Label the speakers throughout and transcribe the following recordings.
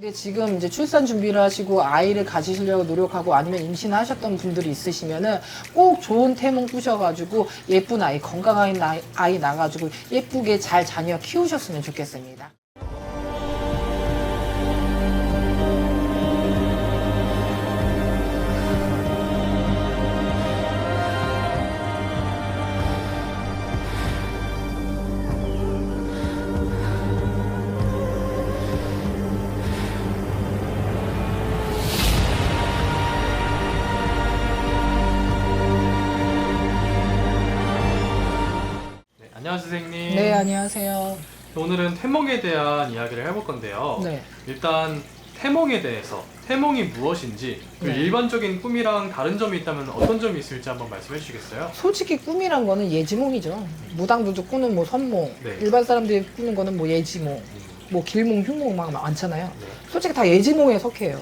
Speaker 1: 근데 지금 이제 출산 준비를 하시고 아이를 가지시려고 노력하고 아니면 임신하셨던 분들이 있으시면은 꼭 좋은 태몽 꾸셔가지고 예쁜 아이, 건강한 아이, 아이 나가지고 예쁘게 잘 자녀 키우셨으면 좋겠습니다.
Speaker 2: 안녕하세요 선생님.
Speaker 1: 네, 안녕하세요.
Speaker 2: 오늘은 태몽에 대한 이야기를 해볼 건데요.
Speaker 1: 네.
Speaker 2: 일단 태몽에 대해서 태몽이 무엇인지 그리고
Speaker 1: 네.
Speaker 2: 일반적인 꿈이랑 다른 점이 있다면 어떤 점이 있을지 한번 말씀해 주시겠어요?
Speaker 1: 솔직히 꿈이란 거는 예지몽이죠. 무당들도 꾸는 뭐 선몽,
Speaker 2: 네.
Speaker 1: 일반 사람들이 꾸는 거는 뭐 예지몽, 뭐 길몽, 흉몽 막 많잖아요.
Speaker 2: 네.
Speaker 1: 솔직히 다 예지몽에 속해요.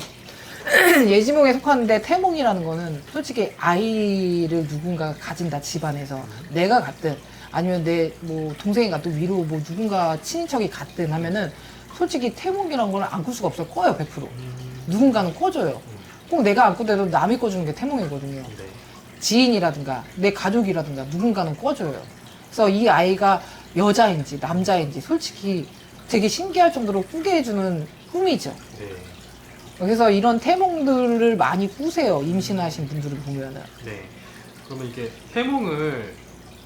Speaker 1: 예지몽에 속하는데 태몽이라는 거는 솔직히 아이를 누군가 가진다 집안에서 내가 갔든 아니면 내 뭐 동생이 갔든 위로 뭐 누군가 친인척이 갔든 하면은 솔직히 태몽이라는 걸안꿀 수가 없어요. 꺼요 100%.
Speaker 2: 음,
Speaker 1: 누군가는 꺼줘요. 꼭 내가 안 꺼대도 남이 꺼주는 게 태몽이거든요.
Speaker 2: 네.
Speaker 1: 지인이라든가 내 가족이라든가 누군가는 꺼줘요. 그래서 이 아이가 여자인지 남자인지 솔직히 되게 신기할 정도로 꾸게 해주는 꿈이죠.
Speaker 2: 네.
Speaker 1: 그래서 이런 태몽들을 많이 꾸세요. 임신하신 분들을 보면은.
Speaker 2: 네. 그러면 이게 태몽을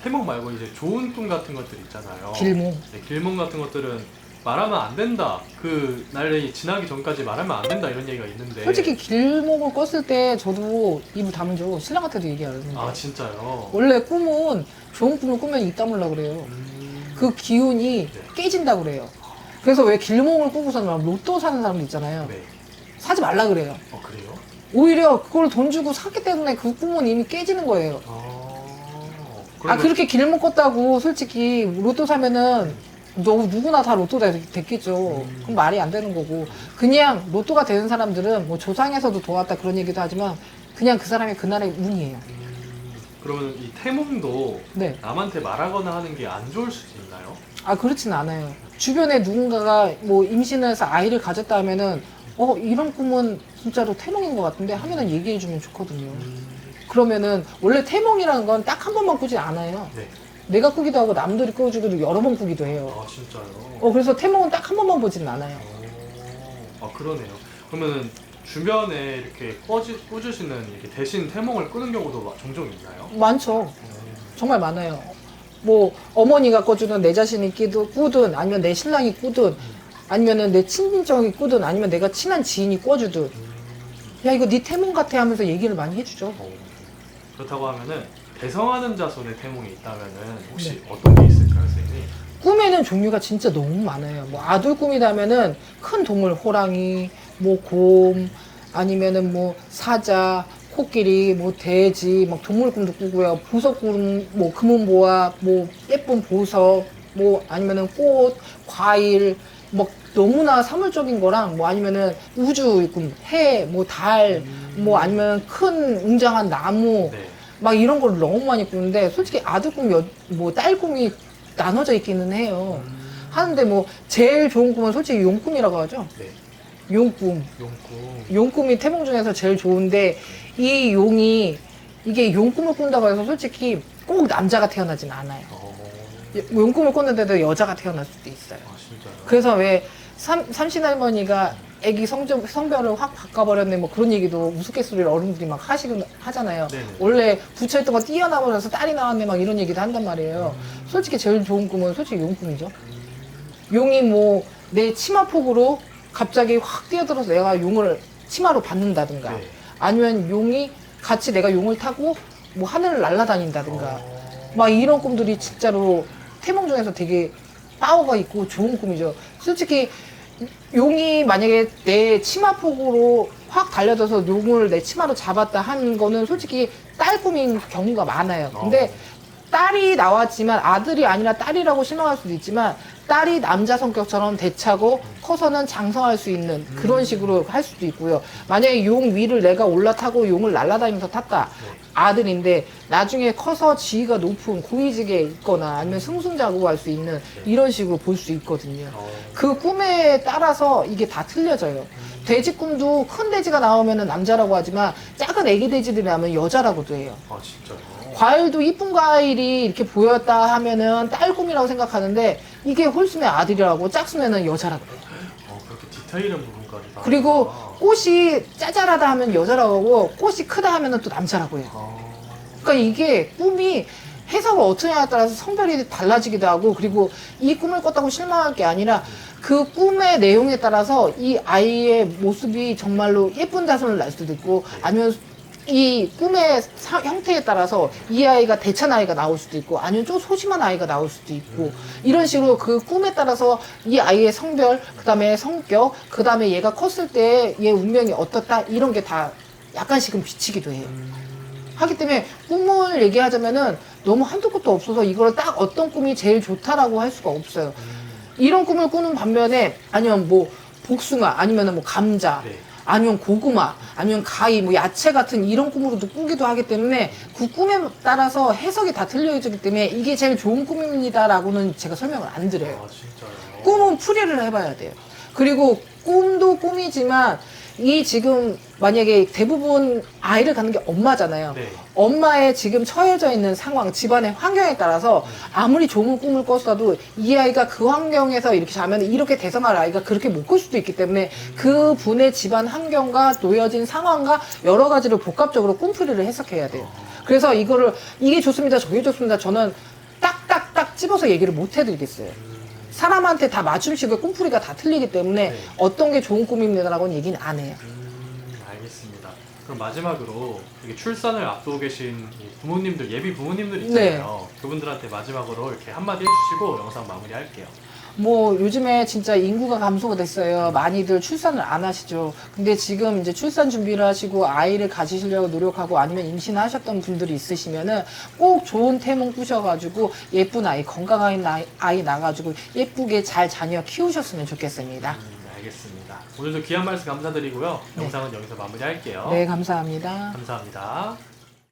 Speaker 2: 태몽 말고 이제 좋은 꿈 같은 것들 있잖아요.
Speaker 1: 길몽.
Speaker 2: 네, 길몽 같은 것들은 말하면 안 된다. 그 날이 지나기 전까지 말하면 안 된다 이런 얘기가 있는데.
Speaker 1: 솔직히 길몽을 꿨을 때 저도 입을 다물죠. 신랑한테도 얘기하는데.
Speaker 2: 아 진짜요?
Speaker 1: 원래 꿈은 좋은 꿈을 꾸면 입 다물라 그래요.
Speaker 2: 음,
Speaker 1: 그 기운이
Speaker 2: 네.
Speaker 1: 깨진다 그래요. 그래서 왜 길몽을 꾸고서는 막 로또 사는 사람도 있잖아요.
Speaker 2: 네.
Speaker 1: 사지 말라 그래요.
Speaker 2: 어 그래요?
Speaker 1: 오히려 그걸 돈 주고 샀기 때문에 그 꿈은 이미 깨지는 거예요.
Speaker 2: 아.
Speaker 1: 아 그렇게 길목 껐다고 솔직히 로또 사면은 너 누구나 다 로또 되- 됐겠죠.
Speaker 2: 음.
Speaker 1: 그럼 말이 안 되는 거고 그냥 로또가 되는 사람들은 뭐 조상에서도 도왔다 그런 얘기도 하지만 그냥 그 사람의 그날의 운이에요.
Speaker 2: 음, 그러면 이 태몽도
Speaker 1: 네.
Speaker 2: 남한테 말하거나 하는 게 안 좋을 수도 있나요?
Speaker 1: 아 그렇진 않아요. 주변에 누군가가 뭐 임신을 해서 아이를 가졌다 하면은 어 이런 꿈은 진짜로 태몽인 것 같은데 하면은 얘기해 주면 좋거든요. 그러면은 원래 태몽이라는 건 딱 한 번만 꾸지 않아요.
Speaker 2: 네.
Speaker 1: 내가 꾸기도 하고 남들이 꾸기도 여러 번 꾸기도 해요.
Speaker 2: 아 진짜요?
Speaker 1: 어 그래서 태몽은 딱 한 번만 보지는 않아요.
Speaker 2: 어, 아 그러네요. 그러면은 주변에 이렇게 꿔주, 꿔주시는 이렇게 대신 태몽을 꾸는 경우도 막 종종 있나요?
Speaker 1: 많죠. 정말 많아요. 뭐 어머니가 꿔주든 내 자신이 끼도 꾸든 아니면 내 신랑이 꾸든 아니면은 내 친인척이 꾸든 아니면 내가 친한 지인이 꿔주든 야 이거 네 태몽 같아 하면서 얘기를 많이 해주죠.
Speaker 2: 어, 그렇다고 하면은 대성하는 자손의 태몽이 있다면은 혹시
Speaker 1: 네.
Speaker 2: 어떤 게 있을까요, 선생님?
Speaker 1: 꿈에는 종류가 진짜 너무 많아요. 뭐 아들 꿈이라면은 큰 동물 호랑이, 뭐 곰, 아니면은 뭐 사자, 코끼리, 뭐 돼지, 막 동물 꿈도 꾸고요. 보석 꿈, 뭐 금은보화, 뭐 예쁜 보석, 뭐 아니면은 꽃, 과일, 뭐 너무나 사물적인 거랑 뭐 아니면은 우주 꿈, 해, 뭐 달, 뭐 아니면 큰 웅장한 나무,
Speaker 2: 네.
Speaker 1: 막 이런 걸 너무 많이 꾸는데 솔직히 아들 꿈, 여, 뭐딸 꿈이 나눠져 있기는 해요.
Speaker 2: 음,
Speaker 1: 하는데 뭐 제일 좋은 꿈은 솔직히 용꿈이라고 하죠.
Speaker 2: 네.
Speaker 1: 용꿈.
Speaker 2: 용꿈.
Speaker 1: 용꿈이 태몽 중에서 제일 좋은데 이 용이 이게 용꿈을 꾼다고 해서 솔직히 꼭 남자가 태어나진 않아요.
Speaker 2: 어,
Speaker 1: 용꿈을 꿨는데도 여자가 태어날 수도 있어요.
Speaker 2: 아 진짜요?
Speaker 1: 그래서 왜 삼, 삼신 할머니가 애기 성적, 성별을 확 바꿔버렸네 뭐 그런 얘기도 우스갯소리를 어른들이 막 하시긴 하잖아요.
Speaker 2: 네네.
Speaker 1: 원래 부처있던 거 뛰어나버려서 딸이 나왔네 막 이런 얘기도 한단 말이에요.
Speaker 2: 음.
Speaker 1: 솔직히 제일 좋은 꿈은 솔직히 용꿈이죠. 용이 뭐 내 치마폭으로 갑자기 확 뛰어들어서 내가 용을 치마로 받는다든가
Speaker 2: 네.
Speaker 1: 아니면 용이 같이 내가 용을 타고 뭐 하늘을 날아다닌다든가
Speaker 2: 어,
Speaker 1: 막 이런 꿈들이 진짜로 태몽 중에서 되게 파워가 있고 좋은 꿈이죠. 솔직히 용이 만약에 내 치마 폭으로 확 달려들어서 용을 내 치마로 잡았다 하는 거는 솔직히 딸 꿈인 경우가 많아요. 근데 딸이 나왔지만 아들이 아니라 딸이라고 실망할 수도 있지만 딸이 남자 성격처럼 대차고 커서는 장성할 수 있는 그런 식으로 할 수도 있고요. 만약에 용 위를 내가 올라타고 용을 날아다니면서 탔다. 아들인데 나중에 커서 지위가 높은 고위직에 있거나 아니면 승승장구 할 수 있는 이런 식으로 볼 수 있거든요.
Speaker 2: 어,
Speaker 1: 그 꿈에 따라서 이게 다 틀려져요. 돼지 꿈도 큰 돼지가 나오면 남자라고 하지만 작은 애기 돼지들이 나오면 여자라고도 해요.
Speaker 2: 아 진짜요?
Speaker 1: 과일도 이쁜 과일이 이렇게 보였다 하면은 딸 꿈이라고 생각하는데 이게 홀수면 아들이라고 짝수면은 여자라고.
Speaker 2: 어, 그렇게 디테일한 부분까지 다.
Speaker 1: 그리고
Speaker 2: 아,
Speaker 1: 꽃이 짜잘하다 하면 여자라고 하고 꽃이 크다 하면은 또 남자라고 해요.
Speaker 2: 아,
Speaker 1: 그러니까 이게 꿈이 해석을 어떻게 하냐에 따라서 성별이 달라지기도 하고 그리고 이 꿈을 꿨다고 실망할 게 아니라 그 꿈의 내용에 따라서 이 아이의 모습이 정말로 예쁜 자손을 낳을 수도 있고 아니면 이 꿈의 사- 형태에 따라서 이 아이가 대찬 아이가 나올 수도 있고 아니면 좀 소심한 아이가 나올 수도 있고 이런 식으로 그 꿈에 따라서 이 아이의 성별 그다음에 성격 그다음에 얘가 컸을 때 얘 운명이 어떻다 이런 게 다 약간씩은 비치기도 해요. 하기 때문에 꿈을 얘기하자면은 너무 한도 끝도 없어서 이걸 딱 어떤 꿈이 제일 좋다라고 할 수가 없어요. 이런 꿈을 꾸는 반면에 아니면 뭐 복숭아 아니면은 뭐 감자
Speaker 2: 네.
Speaker 1: 아니면 고구마 아니면 가위 뭐 야채 같은 이런 꿈으로도 꾸기도 하기 때문에 그 꿈에 따라서 해석이 다 틀려지기 때문에 이게 제일 좋은 꿈입니다라고는 제가 설명을 안 드려요.
Speaker 2: 아 진짜요?
Speaker 1: 꿈은 풀이를 해봐야 돼요. 그리고 꿈도 꿈이지만 이 지금 만약에 대부분 아이를 갖는 게 엄마잖아요.
Speaker 2: 네.
Speaker 1: 엄마의 지금 처해져 있는 상황, 집안의 환경에 따라서 아무리 좋은 꿈을 꿨어도 이 아이가 그 환경에서 이렇게 자면 이렇게 대성할 아이가 그렇게 못꿀 수도 있기 때문에 그 분의 집안 환경과 놓여진 상황과 여러 가지를 복합적으로 꿈풀이를 해석해야 돼요. 그래서 이거를 이게 좋습니다, 저게 좋습니다. 저는 딱딱딱 집어서 얘기를 못 해드리겠어요. 사람한테 다 맞춤식의 꿈풀이가 다 틀리기 때문에
Speaker 2: 네.
Speaker 1: 어떤 게 좋은 꿈입니다라고는 얘기는 안 해요.
Speaker 2: 그럼 마지막으로 이게 출산을 앞두고 계신 이 부모님들 예비 부모님들 있잖아요.
Speaker 1: 네.
Speaker 2: 그분들한테 마지막으로 이렇게 한마디 해주시고 영상 마무리할게요.
Speaker 1: 뭐 요즘에 진짜 인구가 감소가 됐어요. 많이들 출산을 안 하시죠. 근데 지금 이제 출산 준비를 하시고 아이를 가지시려고 노력하고 아니면 임신하셨던 분들이 있으시면은 꼭 좋은 태몽 꾸셔가지고 예쁜 아이, 건강한 아이, 아이 나가지고 예쁘게 잘 자녀 키우셨으면 좋겠습니다.
Speaker 2: 음, 알겠습니다. 오늘도 귀한 말씀 감사드리고요.
Speaker 1: 네.
Speaker 2: 영상은 여기서 마무리할게요.
Speaker 1: 네, 감사합니다.
Speaker 2: 감사합니다.